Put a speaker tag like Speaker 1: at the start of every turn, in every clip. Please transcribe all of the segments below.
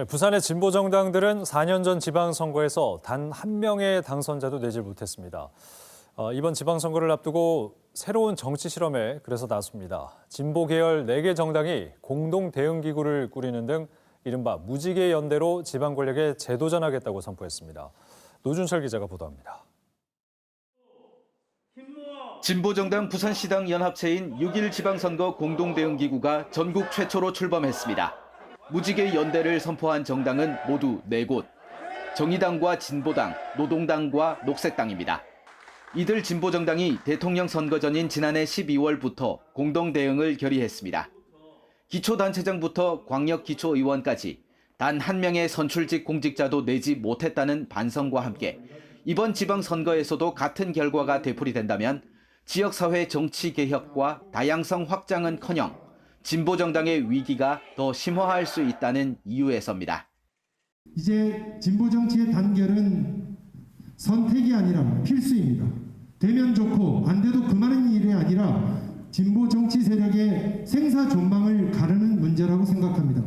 Speaker 1: 네, 부산의 진보 정당들은 4년 전 지방선거에서 단 한 명의 당선자도 내질 못했습니다. 어, 이번 지방선거를 앞두고 새로운 정치 실험에 그래서 나섭니다. 진보 계열 4개 정당이 공동 대응 기구를 꾸리는 등 이른바 무지개 연대로 지방 권력에 재도전하겠다고 선포했습니다. 노준철 기자가 보도합니다.
Speaker 2: 진보정당 부산시당 연합체인 6.1 지방선거 공동대응기구가 전국 최초로 출범했습니다. 무지개 연대를 선포한 정당은 모두 4곳. 정의당과 진보당, 노동당과 녹색당입니다. 이들 진보 정당이 대통령 선거 전인 지난해 12월부터 공동 대응을 결의했습니다. 기초단체장부터 광역기초의원까지 단 한 명의 선출직 공직자도 내지 못했다는 반성과 함께 이번 지방선거에서도 같은 결과가 되풀이된다면 지역사회 정치 개혁과 다양성 확장은커녕 진보 정당의 위기가 더 심화할 수 있다는 이유에서입니다.
Speaker 3: 이제 진보 정치의 단결은 선택이 아니라 필수입니다. 되면 좋고 안 돼도 그만한 일이 아니라 진보 정치 세력의 생사 존망을 가르는 문제라고 생각합니다.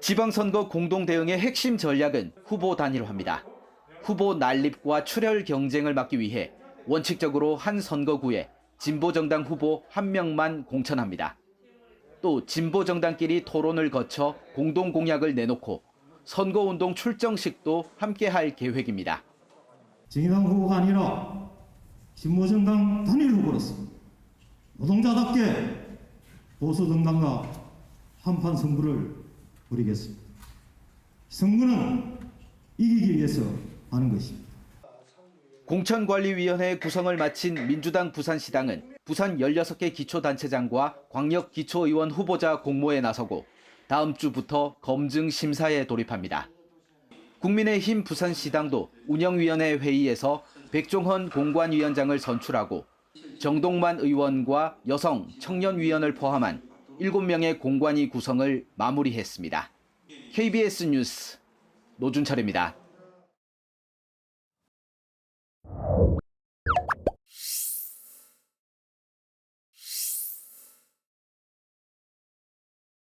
Speaker 2: 지방선거 공동 대응의 핵심 전략은 후보 단일화입니다. 후보 난립과 출혈 경쟁을 막기 위해 원칙적으로 한 선거구에 진보 정당 후보 한 명만 공천합니다. 또 진보 정당끼리 토론을 거쳐 공동 공약을 내놓고 선거운동 출정식도 함께 할 계획입니다.
Speaker 3: 정의당 후보가 아니라 진보 정당 단일 후보로서 노동자답게 보수 정당과 한판 승부를 벌이겠습니다. 승부는 이기기 위해서 하는 것입니다.
Speaker 2: 공천관리위원회 구성을 마친 민주당 부산시당은 부산 16개 기초단체장과 광역 기초의원 후보자 공모에 나서고 다음 주부터 검증 심사에 돌입합니다. 국민의힘 부산시당도 운영위원회 회의에서 백종헌 공관위원장을 선출하고 정동만 의원과 여성 청년위원을 포함한 7명의 공관위 구성을 마무리했습니다. KBS 뉴스 노준철입니다.